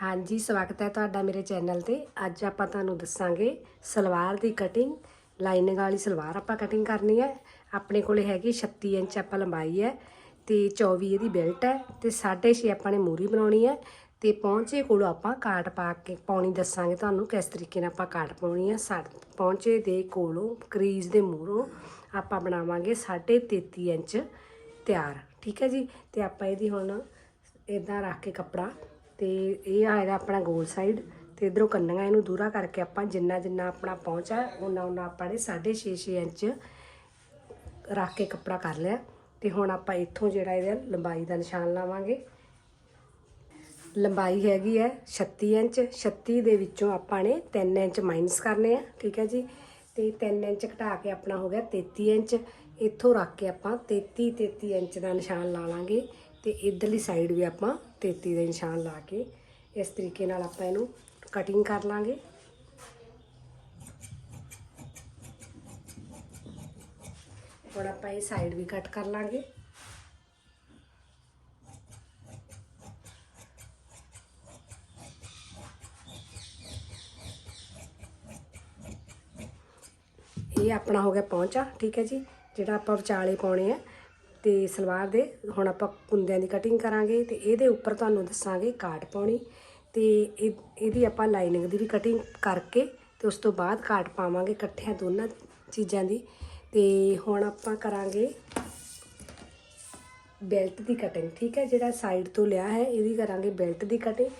ਹਾਂਜੀ, ਸਵਾਗਤ ਹੈ ਤੁਹਾਡਾ ਮੇਰੇ ਚੈਨਲ ਤੇ। ਅੱਜ ਆਪਾਂ ਤੁਹਾਨੂੰ ਦੱਸਾਂਗੇ ਸਲਵਾਰ ਦੀ ਕਟਿੰਗ ਲਾਈਨਿੰਗ ਵਾਲੀ ਸਲਵਾਰ ਆਪਾਂ ਕਟਿੰਗ ਕਰਨੀ ਹੈ। ਆਪਣੇ ਕੋਲੇ ਹੈਗੀ 36 ਇੰਚ ਆਪਾਂ ਲੰਬਾਈ ਹੈ ਤੇ 24 ਇਹਦੀ ਬੈਲਟ ਹੈ ਤੇ 6.5 ਆਪਾਂ ਨੇ ਮੂਰੀ ਬਣਾਉਣੀ ਹੈ ਤੇ ਪਹੁੰਚੇ ਕੋਲੋਂ ਆਪਾਂ ਕਾਟ ਪਾ ਕੇ ਪਾਉਣੀ ਦੱਸਾਂਗੇ ਤੁਹਾਨੂੰ ਕਿਸ ਤਰੀਕੇ ਨਾਲ ਆਪਾਂ ਕਾਟ ਪਾਉਣੀ ਹੈ। ਸਾ ਪਹੁੰਚੇ ਦੇ ਕੋਲੋਂ ਕਰੀਜ਼ ਦੇ ਮੂਹਰੋਂ ਆਪਾਂ ਬਣਾਵਾਂਗੇ 33 ਇੰਚ ਤਿਆਰ। ਠੀਕ ਹੈ ਜੀ? ਤੇ ਆਪਾਂ ਇਹਦੀ ਹੁਣ ਇਦਾਂ ਰੱਖ ਕੇ ਕੱਪੜਾ ਤੇ ਇਹ ਆਏਗਾ ਆਪਣਾ ਗੋਲ ਸਾਈਡ ਤੇ ਇਧਰੋਂ ਕੰਨੀਆਂ ਇਹਨੂੰ ਦੂਰਾ ਕਰਕੇ ਆਪਾਂ ਜਿੰਨਾ ਜਿੰਨਾ ਆਪਣਾ ਪਹੁੰਚਾ ਉਹਨਾਂ ਉਹਨਾਂ ਆਪਾਂ ਨੇ 6.5 ਇੰਚ ਰੱਖ ਕੇ ਕੱਪੜਾ ਕਰ ਲਿਆ। ਤੇ ਹੁਣ ਆਪਾਂ ਇੱਥੋਂ ਜਿਹੜਾ ਇਹਦਾ ਲੰਬਾਈ ਦਾ ਨਿਸ਼ਾਨ ਲਾਵਾਂਗੇ। ਲੰਬਾਈ ਹੈਗੀ ਹੈ 36 ਇੰਚ। 36 ਦੇ ਵਿੱਚੋਂ ਆਪਾਂ ਨੇ 3 ਇੰਚ ਮਾਈਨਸ ਕਰਨੇ ਆ, ਠੀਕ ਹੈ ਜੀ? ਤੇ 3 ਇੰਚ ਘਟਾ ਕੇ ਆਪਣਾ ਹੋ ਗਿਆ 33 ਇੰਚ। ਇੱਥੋਂ ਰੱਖ ਕੇ ਆਪਾਂ 33 33 ਇੰਚ ਦਾ ਨਿਸ਼ਾਨ ਲਾ ਲਾਂਗੇ। ਤੇ ਇਧਰਲੀ ਸਾਈਡ ਵੀ ਆਪਾਂ 33 ਦਾ ਨਿਸ਼ਾਨ ਲਾ ਕੇ ਇਸ ਤਰੀਕੇ ਨਾਲ ਆਪਾਂ ਇਹਨੂੰ ਕਟਿੰਗ ਕਰ ਲਾਂਗੇ। ਹੁਣ ਆਪਾਂ ਇਹ ਸਾਈਡ ਵੀ ਕੱਟ ਕਰ ਲਾਂਗੇ। ਇਹ ਆਪਣਾ ਹੋ ਗਿਆ ਪਹੁੰਚਾ, ਠੀਕ ਹੈ ਜੀ। ਜਿਹੜਾ ਆਪਾਂ ਵਿਚਾਲੇ ਪਾਉਣੇ ਆ ਤੇ ਸਲਵਾਰ ਦੇ ਹੁਣ ਆਪਾਂ ਕੁੰਦਿਆਂ ਦੀ ਕਟਿੰਗ ਕਰਾਂਗੇ ਤੇ ਇਹਦੇ ਉੱਪਰ ਤੁਹਾਨੂੰ ਦੱਸਾਂਗੇ ਕਾਟ ਪਾਉਣੀ ਤੇ ਇਹ, ਇਹਦੀ ਆਪਾਂ ਲਾਈਨਿੰਗ ਦੀ ਵੀ ਕਟਿੰਗ ਕਰਕੇ ਤੇ ਉਸ ਤੋਂ ਬਾਅਦ ਕਾਟ ਪਾਵਾਂਗੇ ਇਕੱਠਿਆਂ ਦੋਨਾਂ ਚੀਜ਼ਾਂ ਦੀ ਤੇ ਹੁਣ ਆਪਾਂ ਕਰਾਂਗੇ ਬੈਲਟ ਦੀ ਕਟਿੰਗ ਠੀਕ ਹੈ? ਜਿਹੜਾ ਸਾਈਡ ਤੋਂ ਲਿਆ ਹੈ, ਇਹਦੀ ਕਰਾਂਗੇ ਬੈਲਟ ਦੀ ਕਟਿੰਗ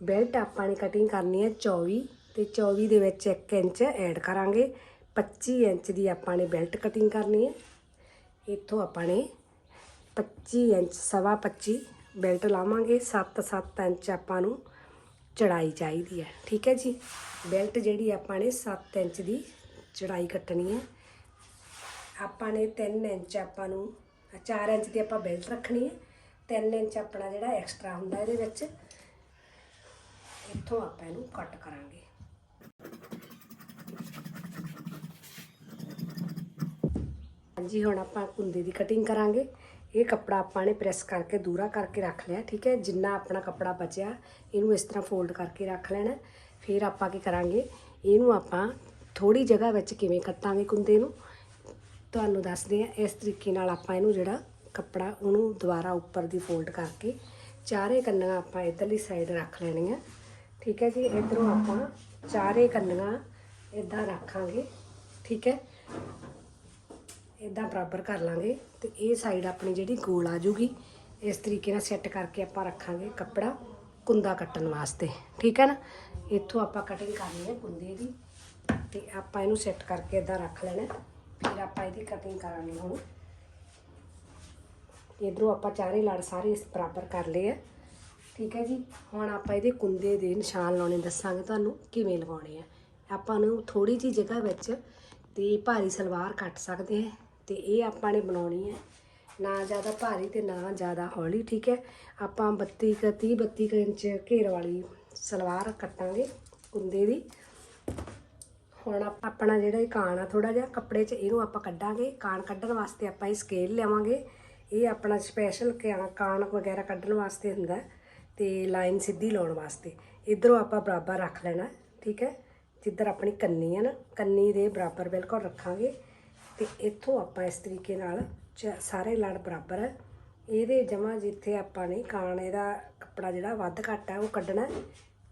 ਬੈਲਟ ਆਪਾਂ ਨੇ ਕਟਿੰਗ ਕਰਨੀ ਹੈ 24 ਤੇ 24 ਦੇ ਵਿੱਚ 1 ਇੰਚ ਐਡ ਕਰਾਂਗੇ। 25 ਇੰਚ ਦੀ ਆਪਾਂ ਨੇ ਬੈਲਟ ਕਟਿੰਗ ਕਰਨੀ ਹੈ। ਇੱਥੋਂ ਆਪਾਂ ਨੇ 25 ਇੰਚ, ਸਵਾ 25 ਬੈਲਟ ਲਾਵਾਂਗੇ। 7-7 ਇੰਚ ਆਪਾਂ ਨੂੰ ਚੜਾਈ ਚਾਹੀਦੀ ਹੈ। ਠੀਕ ਹੈ ਜੀ? ਬੈਲਟ ਜਿਹੜੀ ਆਪਾਂ ਨੇ 7 ਇੰਚ ਦੀ ਚੜਾਈ ਕੱਟਣੀ ਹੈ। ਆਪਾਂ ਨੇ 3 ਇੰਚ ਆਪਾਂ ਨੂੰ 4 ਇੰਚ ਦੀ ਆਪਾਂ ਬੈਲਟ ਰੱਖਣੀ ਹੈ। 3 ਇੰਚ ਆਪਣਾ ਜਿਹੜਾ ਐਕਸਟਰਾ ਹੁੰਦਾ ਇਹਦੇ ਵਿੱਚ, ਇੱਥੋਂ ਆਪਾਂ ਇਹਨੂੰ ਕੱਟ ਕਰਾਂਗੇ। ਹਾਂਜੀ, ਹੁਣ ਆਪਾਂ ਕੁੰਦੇ ਦੀ ਕਟਿੰਗ ਕਰਾਂਗੇ। ਇਹ ਕੱਪੜਾ ਆਪਾਂ ਨੇ ਪ੍ਰੈਸ ਕਰਕੇ, ਦੂਰਾ ਕਰਕੇ ਰੱਖ ਲਿਆ, ਠੀਕ ਹੈ? ਜਿੰਨਾ ਆਪਣਾ ਕੱਪੜਾ ਬਚਿਆ, ਇਹਨੂੰ ਇਸ ਤਰ੍ਹਾਂ ਫੋਲਡ ਕਰਕੇ ਰੱਖ ਲੈਣਾ ਫਿਰ ਆਪਾਂ ਕੀ ਕਰਾਂਗੇ? ਇਹਨੂੰ ਆਪਾਂ ਥੋੜੀ ਜਗ੍ਹਾ ਵਿੱਚ ਕਿਵੇਂ ਕੱਟਾਂਗੇ ਕੁੰਦੇ ਨੂੰ? ਤੁਹਾਨੂੰ ਦੱਸਦੇ ਆ ਇਸ ਤਰੀਕੇ ਨਾਲ ਆਪਾਂ ਇਹਨੂੰ ਜਿਹੜਾ ਕੱਪੜਾ, ਉਹਨੂੰ ਦੁਬਾਰਾ ਉੱਪਰ ਦੀ ਫੋਲਡ ਕਰਕੇ ਚਾਰੇ ਕੰਨੀਆਂ ਆਪਾਂ ਇਧਰਲੀ ਸਾਈਡ ਰੱਖ ਲੈਣੀਆਂ ਠੀਕ ਹੈ ਜੀ? ਇਧਰੋਂ ਆਪਾਂ ਚਾਰੇ ਕੰਨਾਂ ਇਦਾਂ ਰੱਖਾਂਗੇ, ਠੀਕ ਹੈ? ਇਦਾਂ ਬਰਾਬਰ ਕਰ ਲਾਂਗੇ ਤੇ ਇਹ ਸਾਈਡ ਆਪਣੀ ਜਿਹੜੀ ਗੋਲ ਆ ਜੂਗੀ ਇਸ ਤਰੀਕੇ ਨਾਲ ਸੈੱਟ ਕਰਕੇ ਆਪਾਂ ਰੱਖਾਂਗੇ ਕੱਪੜਾ ਕੁੰਦਾ ਕੱਟਣ ਵਾਸਤੇ, ਠੀਕ ਹੈ ਨਾ? ਇੱਥੋਂ ਆਪਾਂ ਕਟਿੰਗ ਕਰਨੀ ਹੈ ਕੁੰਦੇ ਦੀ ਤੇ ਆਪਾਂ ਇਹਨੂੰ ਸੈੱਟ ਕਰਕੇ ਇਦਾਂ ਰੱਖ ਲੈਣਾ ਫਿਰ ਆਪਾਂ ਇਹਦੀ ਕਟਿੰਗ ਕਰਾਂਗੇ ਹੁਣ। ਇਧਰੋਂ ਆਪਾਂ ਚਾਰੇ ਲੜ ਸਾਰੇ ਇਸ ਬਰਾਬਰ ਕਰ ਲਏ ਆ, ਠੀਕ ਹੈ ਜੀ? ਹੁਣ ਆਪਾਂ ਇਹਦੇ ਕੁੰਦੇ ਦੇ ਨਿਸ਼ਾਨ ਲਾਉਣੇ, ਦੱਸਾਂਗੇ ਤੁਹਾਨੂੰ ਕਿਵੇਂ ਲਗਾਉਣੇ ਆ। ਆਪਾਂ ਨੂੰ ਥੋੜੀ ਜੀ ਜਗ੍ਹਾ ਵਿੱਚ ਤੇ ਭਾਰੀ ਸਲਵਾਰ ਕੱਟ ਸਕਦੇ ਹਾਂ ਤੇ ਇਹ ਆਪਾਂ ਨੇ ਬਣਾਉਣੀ ਹੈ। ਨਾ ਜ਼ਿਆਦਾ ਭਾਰੀ ਤੇ ਨਾ ਜ਼ਿਆਦਾ ਹੌਲੀ, ਠੀਕ ਹੈ? ਆਪਾਂ 32 ਕ 30 32 ਕੁ ਇੰਚ ਘੇਰ ਵਾਲੀ ਸਲਵਾਰ ਕੱਟਾਂਗੇ ਕੁੰਦੇ ਦੀ। ਹੁਣ ਆਪ- ਆਪਣਾ ਜਿਹੜਾ ਇਹ ਕਾਣ ਆ ਥੋੜਾ ਜਿਹਾ ਕੱਪੜੇ 'ਚ ਇਹਨੂੰ ਆਪਾਂ ਕੱਢਾਂਗੇ। ਕਾਣ ਕੱਢਣ ਵਾਸਤੇ ਆਪਾਂ ਇਹ ਸਕੇਲ ਲਿਆਵਾਂਗੇ। ਇਹ ਆਪਣਾ ਸਪੈਸ਼ਲ ਕਾਣ ਵਗੈਰਾ ਕੱਢਣ ਵਾਸਤੇ ਹੁੰਦਾ ਹੈ ਤੇ ਲਾਈਨ ਸਿੱਧੀ ਲਾਉਣ ਵਾਸਤੇ। ਇਧਰੋਂ ਆਪਾਂ ਬਰਾਬਰ ਰੱਖ ਲੈਣਾ, ਠੀਕ ਹੈ? ਜਿੱਧਰ ਆਪਣੀ ਕੰਨੀ ਹੈ ਨਾ, ਕੰਨੀ ਦੇ ਬਰਾਬਰ ਬਿਲਕੁਲ ਰੱਖਾਂਗੇ। ਤੇ ਇੱਥੋਂ ਆਪਾਂ ਇਸ ਤਰੀਕੇ ਨਾਲ ਚ- ਸਾਰੇ ਲੜ ਬਰਾਬਰ ਹੈ ਇਹਦੇ ਜਮਾ ਜਿੱਥੇ ਆਪਾਂ ਨੇ ਕਾਣ ਇਹਦਾ ਕੱਪੜਾ ਜਿਹੜਾ ਵੱਧ ਘੱਟ ਹੈ, ਉਹ ਕੱਢਣਾ ਹੈ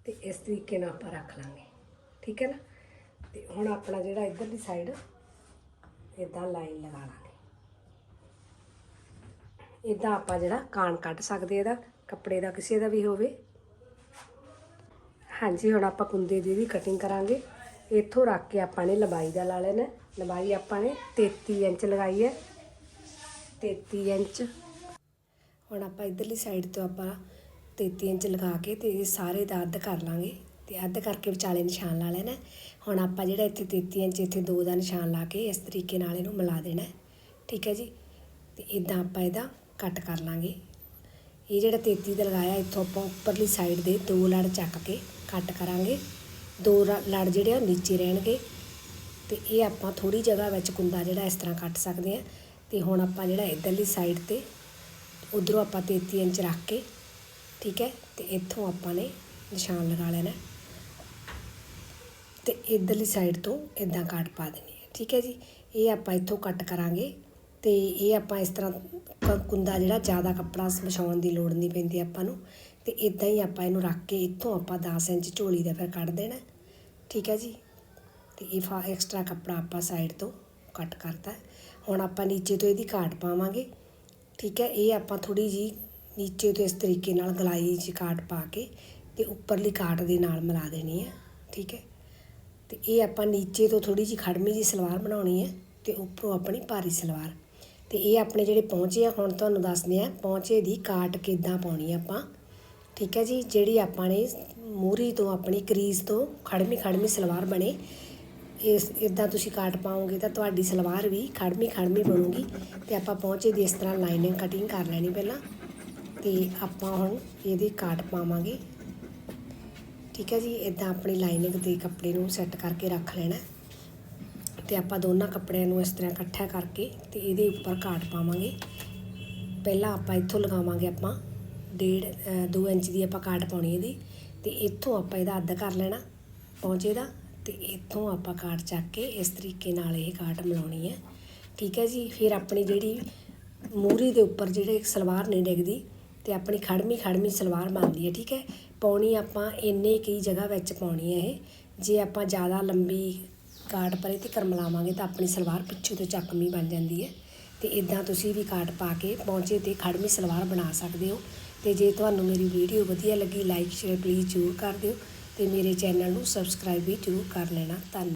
ਤੇ ਇਸ ਤਰੀਕੇ ਨਾਲ ਆਪਾਂ ਰੱਖ ਲਾਂਗੇ। ਠੀਕ ਹੈ ਨਾ? ਤੇ ਹੁਣ ਆਪਣਾ ਜਿਹੜਾ ਇੱਧਰ ਦੀ ਸਾਈਡ ਇਦਾਂ ਲਾਈਨ ਲਗਾ ਲਾਂਗੇ। ਇਦਾਂ ਆਪਾਂ ਜਿਹੜਾ ਕਾਣ ਕੱਢ ਸਕਦੇ ਇਹਦਾ, ਕੱਪੜੇ ਦਾ ਕਿਸੇ ਦਾ ਵੀ ਹੋਵੇ। ਹਾਂਜੀ, ਹੁਣ ਆਪਾਂ ਕੁੰਦੇ ਦੀ ਵੀ ਕਟਿੰਗ ਕਰਾਂਗੇ। ਇੱਥੋਂ ਰੱਖ ਕੇ ਆਪਾਂ ਨੇ ਲੰਬਾਈ ਦਾ ਲਾ ਲੈਣਾ। ਲੰਬਾਈ ਆਪਾਂ ਨੇ 33 ਇੰਚ ਲਗਾਈ ਹੈ। 33 ਇੰਚ। ਹੁਣ ਆਪਾਂ ਇਧਰਲੀ ਸਾਈਡ ਤੋਂ ਆਪਾਂ 33 ਇੰਚ ਲਗਾ ਕੇ ਤੇ ਇਹ ਸਾਰੇ ਦਾ ਅੱਧ ਕਰ ਲਾਂਗੇ। ਤੇ ਅੱਧ ਕਰਕੇ ਵਿਚਾਲੇ ਨਿਸ਼ਾਨ ਲਾ ਲੈਣਾ। ਹੁਣ ਆਪਾਂ ਜਿਹੜਾ ਇੱਥੇ 33 ਇੰਚ, ਇੱਥੇ 2 ਦਾ ਨਿਸ਼ਾਨ ਲਾ ਕੇ ਇਸ ਤਰੀਕੇ ਨਾਲ ਇਹਨੂੰ ਮਿਲਾ ਦੇਣਾ। ਠੀਕ ਹੈ ਜੀ? ਤੇ ਇਦਾਂ ਆਪਾਂ ਇਹਦਾ ਕੱਟ ਕਰ ਲਾਂਗੇ। ਇਹ ਜਿਹੜਾ 33 ਦਾ ਲਗਾਇਆ, ਇੱਥੋਂ ਆਪਾਂ ਉੱਪਰਲੀ ਸਾਈਡ ਦੇ ਦੋ ਲੜ ਚੱਕ ਕੇ ਕੱਟ ਕਰਾਂਗੇ। ਦੋ ਰ- ਲੜ ਜਿਹੜੇ ਆ ਨੀਚੇ ਰਹਿਣਗੇ। ਤੇ ਇਹ ਆਪਾਂ ਥੋੜੀ ਜਗ੍ਹਾ ਵਿੱਚ ਕੁੰਦਾ ਜਿਹੜਾ ਇਸ ਤਰ੍ਹਾਂ ਕੱਟ ਸਕਦੇ ਆ। ਤੇ ਹੁਣ ਆਪਾਂ ਜਿਹੜਾ ਇਧਰਲੀ ਸਾਈਡ ਤੇ, ਉਧਰੋਂ ਆਪਾਂ 33 ਇੰਚ ਰੱਖ ਕੇ, ਠੀਕ ਹੈ, ਤੇ ਇੱਥੋਂ ਆਪਾਂ ਨੇ ਨਿਸ਼ਾਨ ਲਗਾ ਲੈਣਾ। ਤੇ ਇਧਰਲੀ ਸਾਈਡ ਤੋਂ ਇਦਾਂ ਕੱਟ ਪਾ ਦੇਣੀ ਹੈ, ਠੀਕ ਹੈ ਜੀ। ਇਹ ਆਪਾਂ ਇੱਥੋਂ ਕੱਟ ਕਰਾਂਗੇ। ਤੇ ਇਹ ਆਪਾਂ ਇਸ ਤਰ੍ਹਾਂ ਕ- ਕੁੰਦਾ ਜਿਹੜਾ ਜ਼ਿਆਦਾ ਕੱਪੜਾ ਵਿਛਾਉਣ ਦੀ ਲੋੜ ਨਹੀਂ ਪੈਂਦੀ ਆਪਾਂ ਨੂੰ। ਤੇ ਇਦਾਂ ਹੀ ਆਪਾਂ ਇਹਨੂੰ ਰੱਖ ਕੇ ਇੱਥੋਂ ਆਪਾਂ 10 ਇੰਚ ਝੋਲੀ ਦਾ ਫਿਰ ਕੱਢ ਦੇਣਾ। ਠੀਕ ਹੈ ਜੀ? ਤੇ ਇਹ ਫਾ ਐਕਸਟਰਾ ਕੱਪੜਾ ਆਪਾਂ ਸਾਈਡ ਤੋਂ ਕੱਟ ਕਰਤਾ। ਹੁਣ ਆਪਾਂ ਨੀਚੇ ਤੋਂ ਇਹਦੀ ਕਾਟ ਪਾਵਾਂਗੇ। ਠੀਕ ਹੈ? ਇਹ ਆਪਾਂ ਥੋੜੀ ਜੀ ਨੀਚੇ ਤੋਂ ਇਸ ਤਰੀਕੇ ਨਾਲ ਗਲਾਈ 'ਚ ਕਾਟ ਪਾ ਕੇ ਤੇ ਉੱਪਰਲੀ ਕਾਟ ਦੇ ਨਾਲ ਮਿਲਾ ਦੇਣੀ ਹੈ। ਠੀਕ ਹੈ? ਤੇ ਇਹ ਆਪਾਂ ਨੀਚੇ ਤੋਂ ਥੋੜੀ ਜੀ ਖੜਮੀ ਜੀ ਸਲਵਾਰ ਬਣਾਉਣੀ ਹੈ ਤੇ ਉੱਪਰੋਂ ਆਪਣੀ ਭਾਰੀ ਸਲਵਾਰ। ਤੇ ਇਹ ਆਪਣੇ ਜਿਹੜੇ ਪਹੁੰਚੇ ਆ, ਹੁਣ ਤੁਹਾਨੂੰ ਦੱਸਦੇ ਆ ਪਹੁੰਚੇ ਦੀ ਕਾਟ ਕਿੱਦਾਂ ਪਾਉਣੀ ਆ ਆਪਾਂ। ਠੀਕ ਹੈ ਜੀ, ਜਿਹੜੀ ਆਪਾਂ ਨੇ ਮੂਰੀ ਤੋਂ, ਆਪਣੀ ਕਰੀਜ਼ ਤੋਂ ਖੜਮੀ ਖੜਮੀ ਸਲਵਾਰ ਬਣੇ, ਇਸ, ਇਦਾਂ ਤੁਸੀਂ ਕਾਟ ਪਾਓਗੇ ਤਾਂ ਤੁਹਾਡੀ ਸਲਵਾਰ ਵੀ ਖੜਮੀ ਖੜਮੀ ਬਣੂਗੀ ਤੇ ਆਪਾਂ ਪਹੁੰਚੇ ਦੀ ਇਸ ਤਰ੍ਹਾਂ ਲਾਈਨਿੰਗ ਕਟਿੰਗ ਕਰ ਲੈਣੀ ਪਹਿਲਾਂ ਤੇ ਆਪਾਂ ਹੁਣ ਇਹਦੀ ਕਾਟ ਪਾਵਾਂਗੇ। ਠੀਕ ਹੈ ਜੀ, ਇਦਾਂ ਆਪਣੀ ਲਾਈਨਿੰਗ ਦੇ ਕੱਪੜੇ ਨੂੰ ਸੈੱਟ ਕਰਕੇ ਰੱਖ ਲੈਣਾ ਤੇ ਆਪਾਂ ਦੋਨਾਂ ਕੱਪੜਿਆਂ ਨੂੰ ਇਸ ਤਰ੍ਹਾਂ ਇਕੱਠਾ ਕਰਕੇ ਤੇ ਇਹਦੇ ਉੱਪਰ ਕਾਟ ਪਾਵਾਂਗੇ। ਪਹਿਲਾਂ ਆਪਾਂ ਇੱਥੋਂ ਲਗਾਵਾਂਗੇ ਆਪਾਂ ਡੇਢ 2 ਇੰਚ ਦੀ ਆਪਾਂ ਕਾਟ ਪਾਉਣੀ ਇਹਦੀ, ਤੇ ਇੱਥੋਂ ਆਪਾਂ ਇਹਦਾ ਅੱਧ ਕਰ ਲੈਣਾ ਪਹੁੰਚੇ ਦਾ, ਤੇ ਇੱਥੋਂ ਆਪਾਂ ਕਾਟ ਚੱਕ ਕੇ ਇਸ ਤਰੀਕੇ ਨਾਲ ਇਹ ਕਾਟ ਮਿਲਾਉਣੀ ਹੈ। ਠੀਕ ਹੈ ਜੀ? ਫਿਰ ਆਪਣੀ ਜਿਹੜੀ ਮੂਰੀ ਦੇ ਉੱਪਰ ਜਿਹੜੇ ਸਲਵਾਰ ਨਹੀਂ ਡਿੱਗਦੀ, ਤੇ ਆਪਣੀ ਖੜਮੀ ਖੜਮੀ ਸਲਵਾਰ ਬਣਦੀ ਹੈ, ਠੀਕ ਹੈ? ਪਾਉਣੀ ਆਪਾਂ ਇੰਨੇ ਕੀ ਜਗ੍ਹਾ ਵਿੱਚ ਪਾਉਣੀ ਹੈ ਇਹ। ਜੇ ਆਪਾਂ ਜ਼ਿਆਦਾ ਲੰਬੀ ਕਾਟ ਪਰੇ ਤੇ ਕਰਮਲਾਵਾਂਗੇ ਤਾਂ ਆਪਣੀ ਸਲਵਾਰ ਪਿੱਛੋਂ ਤੋਂ ਚੱਕਵੀਂ ਬਣ ਜਾਂਦੀ ਹੈ। ਤੇ ਇਦਾਂ ਤੁਸੀਂ ਵੀ ਕਾਟ ਪਾ ਕੇ ਪਹੁੰਚੇ ਤੇ ਖੜਮੀ ਸਲਵਾਰ ਬਣਾ ਸਕਦੇ ਹੋ। ਤੇ ਜੇ ਤੁਹਾਨੂੰ ਮੇਰੀ ਵੀਡੀਓ ਵਧੀਆ ਲੱਗੀ ਲਾਈਕ ਸ਼ੇਅਰ ਪਲੀਜ਼ ਜ਼ਰੂਰ ਕਰ ਦਿਓ ਤੇ ਮੇਰੇ ਚੈਨਲ ਨੂੰ ਸਬਸਕ੍ਰਾਈਬ ਵੀ ਜ਼ਰੂਰ ਕਰ ਲੈਣਾ। ਧੰਨਵਾਦ।